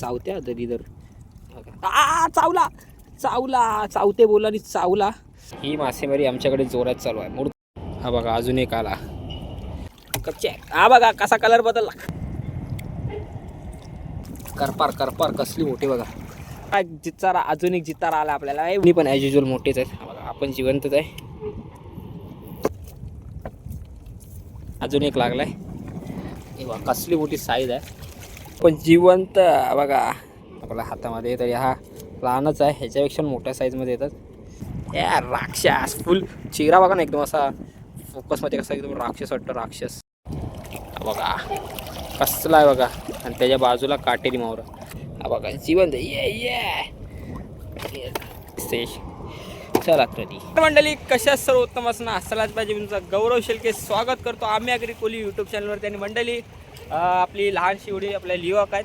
चावत्या जरी दर आ चावला चावला चावते बोला आणि चावला. ही मासेमारी आमच्याकडे जोरात चालू आहे. मूर् हा बघा अजून एक आला. कच्चे हा बघा कसा कलर बदलला. करपार करपार कसली मोठी बघा. हा जितारा अजून एक जितारा आला आपल्याला. मी पण ॲज युजल मोठेच आहेत. हा बघा आपण जिवंतच आहे. अजून एक लागलाय. बघा कसली मोठी साईज आहे. पण जिवंत बघा आपल्या हातामध्ये तरी हा लहानच आहे. ह्याच्यापेक्षा मोठ्या साईजमध्ये येतात. या राक्षस फुल चेहरा बघा ना एकदम असा फोकसमध्ये कसा एकदम राक्षस वाटतं राक्षस. बघा कसला आहे बघा. आणि त्याच्या बाजूला काटेरी मावरा हा बघा जिवंत. ये ये स्टेश चला कधी मंडळी कशा सर्वोत्तम असणं असलाच पाहिजे. तुमचा गौरव शेलके. स्वागत करतो आम्ही अग्री कोली यूट्यूब चॅनलवरती आणि मंडळी आपली लहान शिवडी आपल्या लिवाक आहेत.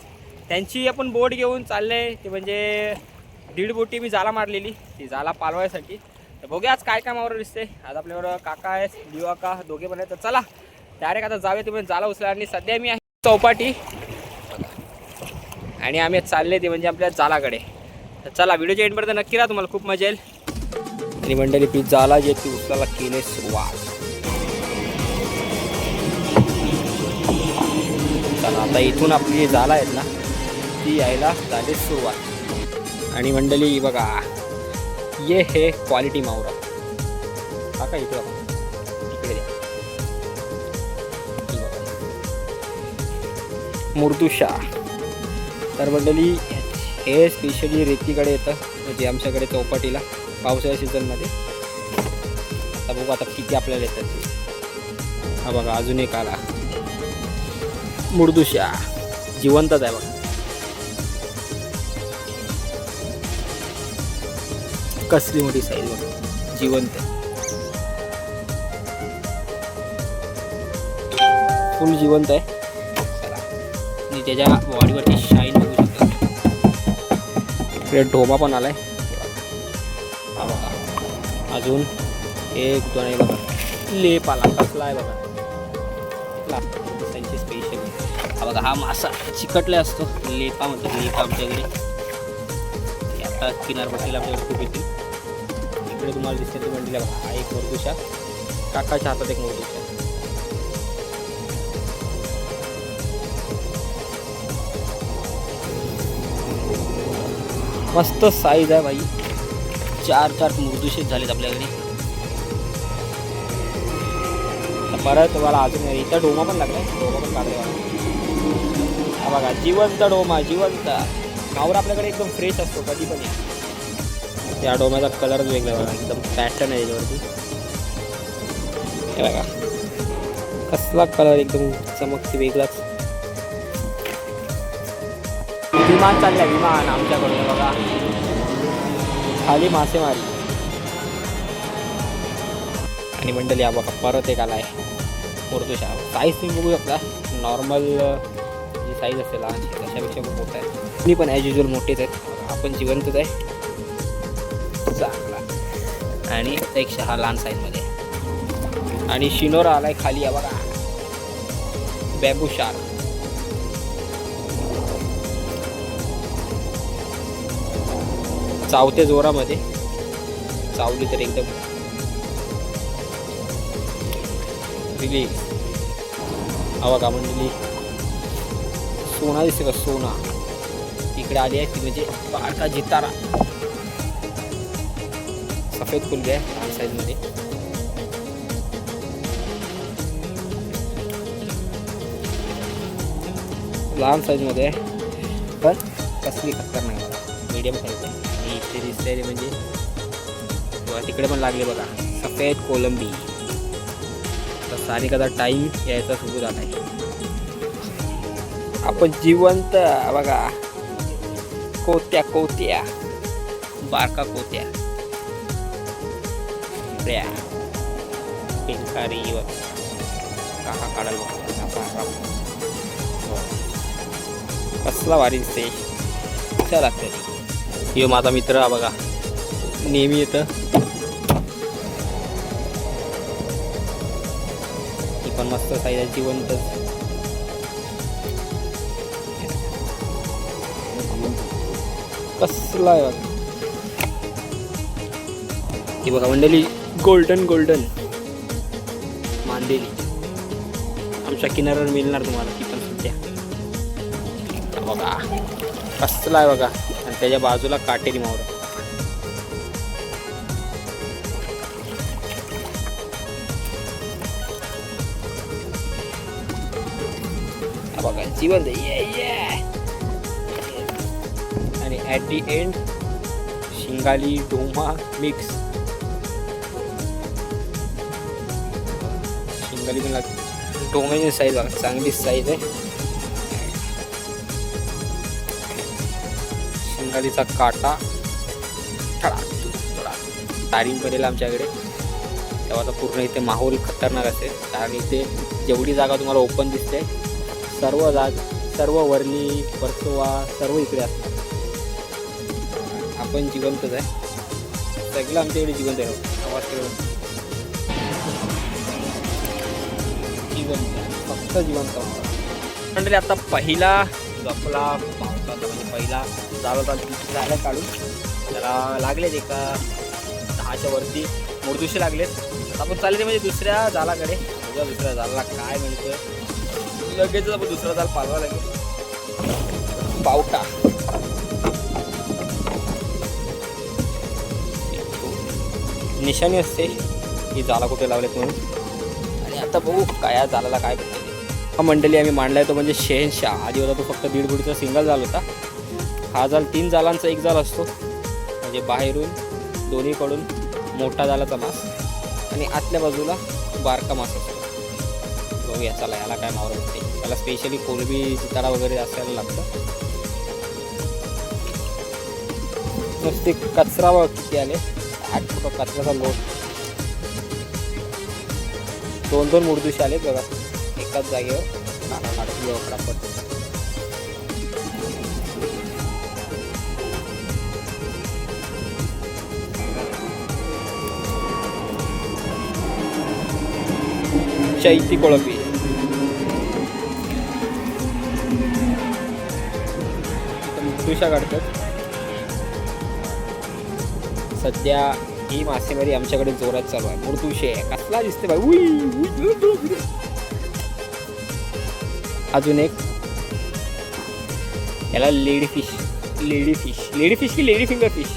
त्यांची आपण बोट घेऊन चालले. ते म्हणजे दीड बोटी मी जाला मारलेली. ती जाला पालवायसाठी. तर बघूया आज काय कामावर दिसते. आज आपल्यावर काका आहेत लिवाका दोघे पण आहेत. तर चला डायरेक्ट आता जाऊया. तुम्ही म्हणजे जाला उचला आणि सध्या मी आहे चौपाटी. आणि आम्ही चालले ते म्हणजे आपल्या जालाकडे. तर चला व्हिडिओच्या एंडपर्यंत नक्की राहा. तुम्हाला खूप मजा येईल. आणि मंडळी पी जाला जे ती उचलायला केले सुरुवात. आता इथून आपली जी जाला आहेत ना ती यायला झाली सुरुवात. आणि मंडळी बघा ये हे क्वालिटी मावरा. काका इकडे बघा. इकडे द्या मुर्दुशा तर मंडळी हे स्पेशली रेतीकडे येतं म्हणजे आमच्याकडे चौपाटीला पावसाळ्या सीझनमध्ये आता बघू आता किती आपल्याला येतात हा बघा अजून एक आला. मुर्दुशा. जिवंतच आहे बघा. कसली मोठी साईज बघा. जिवंत फुल जिवंत आहे. आणि त्याच्या बॉडीवरती शाईन बघू शकता इकडे ढोबा पण आलाय. अजून एक दोन आहे बघा. लेप आला कसला आहे बघा. बघा हा मासा चिकटला असतो. लेपा म्हणतो लेपा आमच्याकडे आता किनारपट्टीला आमच्याकडे खूप येतील. इकडे तुम्हाला दिसते ते म्हणजे बघा हा एक मोरगुशा काकाच्या हातात एक मोरगुशा मस्त साईज आहे भाई. चार चार मुरदुशेच झालेत आपल्याकडे. परत तुम्हाला अजून इथं डोमा पण लागला डोमा पण काढले बघा जिवंत डोमा जिवंत. मावर आपल्याकडे एकदम फ्रेश असतो कधी पण या. त्या डोम्याचा कलरच वेगळा बघा एकदम पॅटर्न आहे याच्यावरती. हे बघा. कसला कलर एकदम चमकते वेगळाच. विमान चाललंय विमान आमच्याकडून बघा. खाली मासेमारी. आणि मंडळी हा बघा परत एक आलाय. मुर्दुशा साईज तुम्ही बघू शकता. नॉर्मल साईज असते लहानशी त्याच्यापेक्षा खूप मोठा आहे. मी पण ॲज युजल मोठेच आहेत आपण जिवंतच आहे. चांगला. आणि एक हा लहान साईजमध्ये आणि शिनोरा आलाय खाली या बघा. बॅबू शार्क चावते जोरामध्ये. चावली तर एकदम. रिलीज आवा का मंडळी. सोना दिसते का सोना. इकडे आली आहे ती म्हणजे बारका जितारा. सफेद फुलगे आहे लहान साईजमध्ये लहान साईजमध्ये आहे. पण कसली खतर नाही मीडियम साईज आहे. इथे दिसते म्हणजे तिकडे पण लागले बघा. सफेद कोलंबी. तर सारी कदा टाईम यायचा सुरू झाला आहे आपण जिवंत बघा. कोत्या कोत्या. बारका कोत्या. इकड्या काका काढायला हो. कसला भारी दिसते चला तरी. यो माझा मित्र हा बघा. नेहमी येतं. पण मस्त साईज आहे कसला आहे बघा ही बघा मंडळी. गोल्डन गोल्डन मांदेली. आमच्या किनाऱ्यावर मिळणार तुम्हाला ती पण सध्या. बघा. कसला आहे बघा. आणि त्याच्या बाजूला काटेरी मावरा बघा जिवंत. ये ये आणि ॲट दी एंड शिंगाली डोमा मिक्स शिंगाली पण लागते डोम्याची साईज बघा चांगली साईज आहे शिंगालीचा काटा थोडा तारीम पडेल आमच्याकडे तेव्हा पूर्ण इथे माहोल खतरनाक असेल कारण इथे जेवढी जागा तुम्हाला ओपन दिसते सर्व जाग सर्व वरली परसोवा सर्व इकडे असतात पण जिवंतच आहे. सगळं आमच्या इकडे जिवंत आहे. आवाज करून जिवंत. फक्त जिवंत मंडळी आता पहिला जो आपला पावसाचा म्हणजे पहिला झाला होता झालं काढून. त्याला लागलेत एका दहाच्या वरती. मुरदुशी लागलेत. आपण चालले म्हणजे दुसऱ्या जालाकडे. तुझ्या दुसऱ्या जालाला काय मिळतं लगेचच आपण दुसरा जाल पालवा लागेल. पावटा. निशाणी असते. की जाला कुठे लावलेत म्हणून. आणि आता बघू काय या जालाला काय भेटते हा मंडळी आम्ही मांडलाय तो म्हणजे शहेनशाह. आधी होता तो फक्त दीड फुटीचा सिंगल जाल होता. हा जाल तीन जालांचा एक जाल असतो. म्हणजे बाहेरून दोन्हीकडून मोठा जालाचा मास. आणि आतल्या बाजूला बारका मास असतो. बघूया चला याला काय मावर भेटते त्याला स्पेशली कोलबी जिताडा वगैरे असायला लागतं. नुसते कचरा बघ किती आले आठ फुटा कचऱ्याचा लोट. दोन दोन मुर्दुशी आले बघा. एकाच जागेवर. काढा काढून फटाफट चैती कोळंबी. मुरदुशा काढतात. सध्या ही मासेमारी आमच्याकडे जोरात चालू आहे. मुरदुशे कसला दिसते बाई? उई, अजून एक. याला lady fish lady fish lady fish की lady finger fish?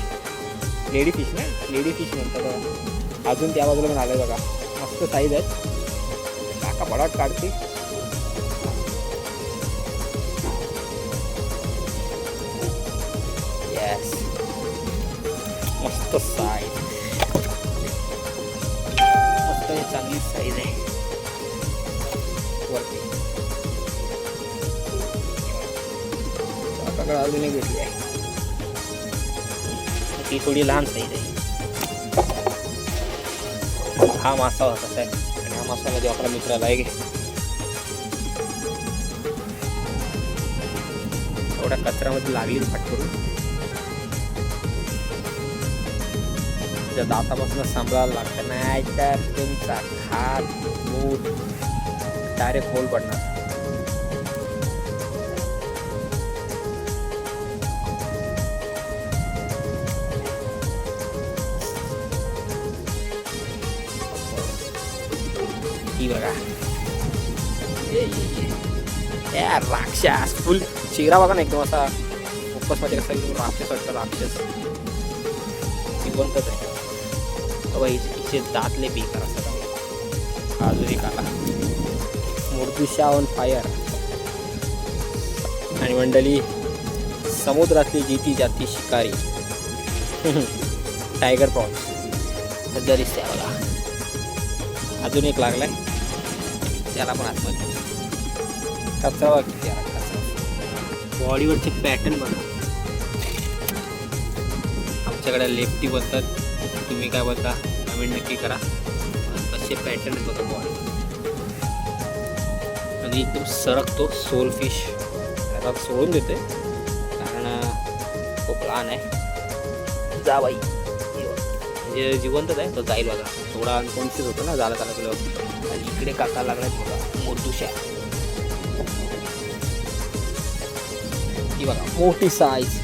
Lady fish ना? लेडी फिश म्हणतात अजून त्या बाजूला पण आलं बघा. मस्त साईज आहेत. काका पडाट काढते मस्त साईज मस्त हे चांगली साईज आहे. वरती. काकाकडे अजून एक भेटली आहे. ती थोडी लहान साईज आहे. हा मासा होता साहेब. आणि हा मासा मध्ये आपला मित्राला आहे. घे एवढ्या कचऱ्यामध्ये लागली फाट करून त्या दातापासून सांभाळायला लागतं. नाही तर तुमचा खात मूठ डायरेक्ट होल पडणार. बघा. राक्षस. फुल चेहरा बघा ना एकदम असा. खूपच माझ्या कसा एकदम राक्षस वाटतं राक्षस. जिवंतच आहे. बाबा हिचे दातले बेकार असतात अजून एक आला मुर्दुशा ऑन फायर. आणि मंडळी समुद्रातली जीती जाती शिकारी. टायगर प्रॉन्स सध्या दिसते अजून एक लागलाय. त्याला पण आतमध्ये कचरा किती आला कचरा. बॉडीवरचे पॅटर्न बघा. आमच्याकडे लेफ्टी बोलतात तुम्ही काय बोलता? कमेंट नक्की करा. कसे पॅटर्न बघा बॉल आणि एकदम सरकतो सोल फिश त्याला सोडून देते कारण खूप लहान आहे. जा बाई. म्हणजे जिवंतच आहे तो जाईल बघा. थोडा अनकॉन्शियस होतो ना झाला त्याला तुला. आणि इकडे काका लागलाय बघा मुर्दुशा ती बघा मोठी साईज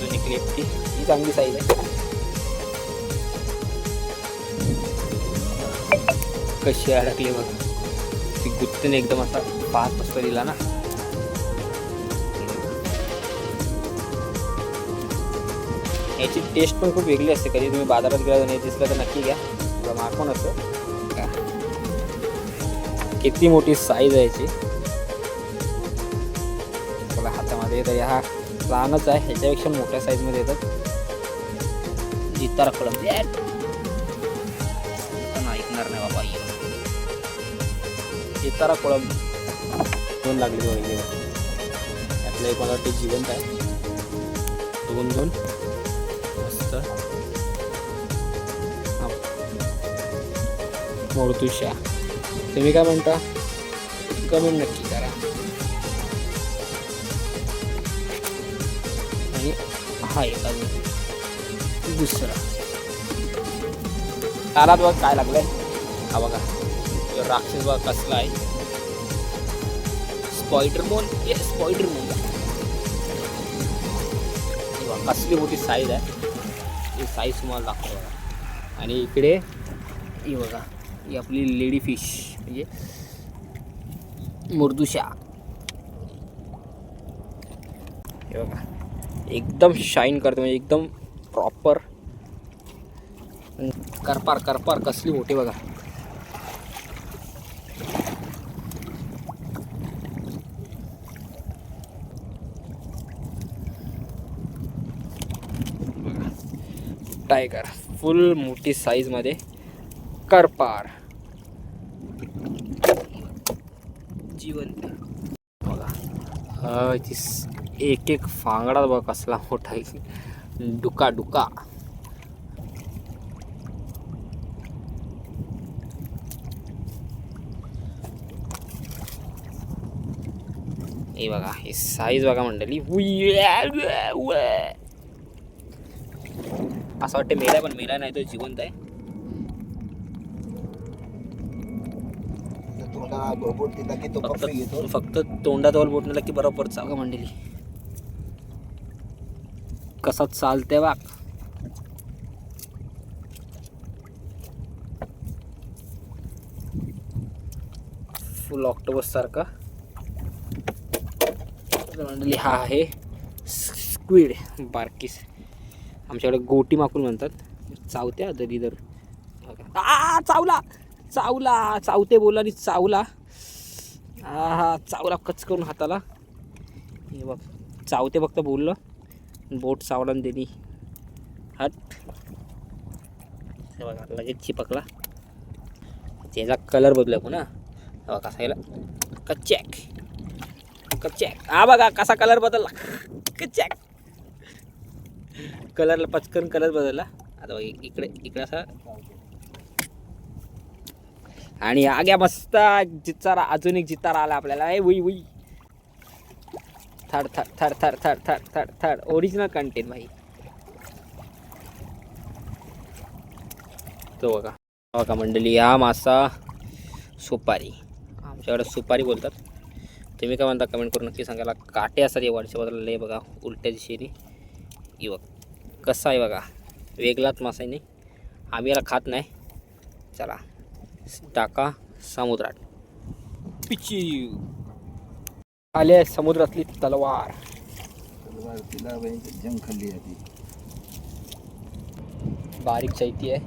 तुझी एक ही चांगली साईज आहे कशी अडकली बघ. ती गुत्तीने एकदम असा पाच वाजता दिला ना. याची टेस्ट पण खूप वेगळी असते. कधी तुम्ही बाजारात गेला नाही दिसलं तर नक्की घ्या. तुला महाग पण असतं किती मोठी साईज आहे याची. हातामध्ये तर हा. लहानच आहे ह्याच्यापेक्षा मोठ्या साईजमध्ये येतात. जितारा पण ऐकणार नाही बाबा जितारा खोलम दोन लागले दोन यातलं एक मला वाटतं जिवंत आहे. दोन दोन. मस्त. मोडतुशा तुम्ही काय म्हणता? कमेंट नक्की. हा एक अजून दुसरा. तारात बघ काय लागलंय. हा बघा. राक्षस बघा कसला आहे. स्पॉइडर मोन? ये स्पॉइडर मोन. कसली मोठी साईज आहे. ही साईज तुम्हाला दाखवतो बघा. आणि इकडे ही बघा ही आपली लेडी फिश म्हणजे मुर्दुशा हे बघा. एकदम शाईन करते म्हणजे एकदम प्रॉपर करपार करपार कसली मोठी बघा. टायगर फुल मोठी साईजमध्ये करपार. जिवंत. बघा. ती एक एक फांगडा बघा कसला मोठा आहे. डुका डुका. हे बघा हे साईज बघा मंडळी. असं वाटतं मेला पण मेला नाही तो जिवंत आहे. फक्त पप्पी घेतो फक्त तोंडाजवळ बोट नेला की बरोबर चाल मंडळी. कसा चालते वाघ फुल ऑक्टोबस सारखा. मंडळी हा आहे स्क्विड बारकीस आमच्याकडे गोटी माकून म्हणतात. चावत्या दरी दर. आ चावला चावला चावते बोला आणि चावला. हा हा चावला कच करून हाताला. हे बघ चावते फक्त बोललं. बोट चावला आणि हट बघा लगेच चिपकला. त्याचा कलर बदलला पुन्हा. हे बघा कसा गेला. कच्चॅक कच्चॅक हा बघा कसा कलर बदलला. कच्चॅक कलरला पचकन कलर बदलला. आता बघ इकडे इकडे असा. आणि आग्या मस्त जितारा अजून एक जितारा आला आपल्याला. ए वई वई. थर्ड थर थर थर्ड थर थर थर थर्ड ओरिजिनल कंटेंट भाई. तो बघा. बघा मंडळी हा मासा सुपारी. आमच्याकडे सुपारी बोलतात. तुम्ही काय म्हणता कमेंट करून नक्की सांगायला. काटे असतात या वर्षाबद्दल बाजूला लय बघा उलट्या दिशेने. ही बघ कसा आहे बघा. वेगळाच मासा आहे नाही. आम्ही याला खात नाही. चला टाका समुद्रात. पिची आले आहे समुद्रातली तलवार. तलवार तिला जंग खाल्ली आहे ती बारीक चैती आहे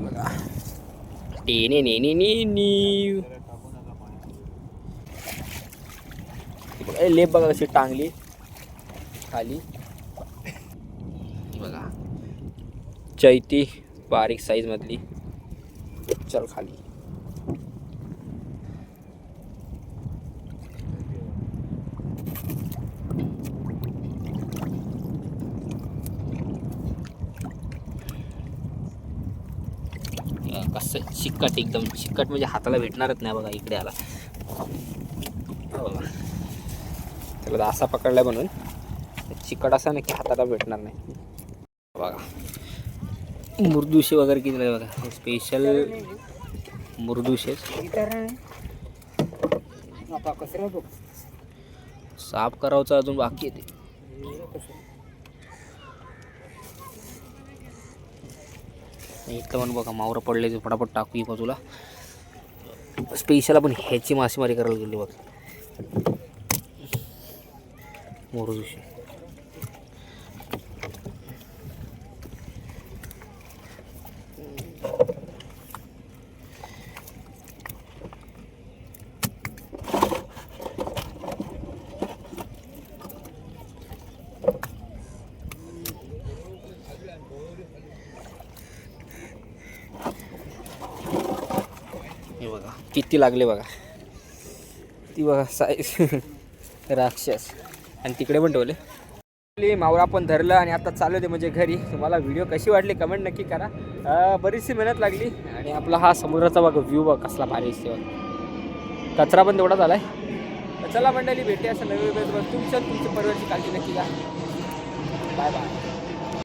बघा टेने नेने नी लेप बघा कशी टांगली. खाली. बघा. चैती बारीक साईज मधली. चल खाली. कसं चिकट एकदम चिकट म्हणजे हाताला भेटणारच नाही बघा इकडे आला हो बघा. त्याला असा पकडलाय म्हणून. चिकट असा ना की हाताला भेटणार नाही. बघा. मृदुशे वगैरे किती नाही बघा. स्पेशल मुरदुशे. साफ करावचं अजून बाकी आहे इथलं इथं पण बघा मावरं पडले ते फटाफट टाकू ही बाजूला स्पेशल आपण ह्याची मासेमारी करायला गेली बघ. मोरू हे बघा. किती लागले बघा? ती बघा साईज राक्षस. आणि तिकडे पण ठेवले. मावळा पण धरलं आणि आता चालू दे म्हणजे घरी. तुम्हाला व्हिडिओ कशी वाटली कमेंट नक्की करा. बरीचशी मेहनत लागली. आणि आपला हा समुद्राचा बघा व्ह्यू बघ कसला भारी असते बघ. कचरा पण तेवढा झाला आहे चला मंडळी भेटे असं नवीन तुमच्या तुमच्या परिवारची काळजी नक्की घ्या. Bye bye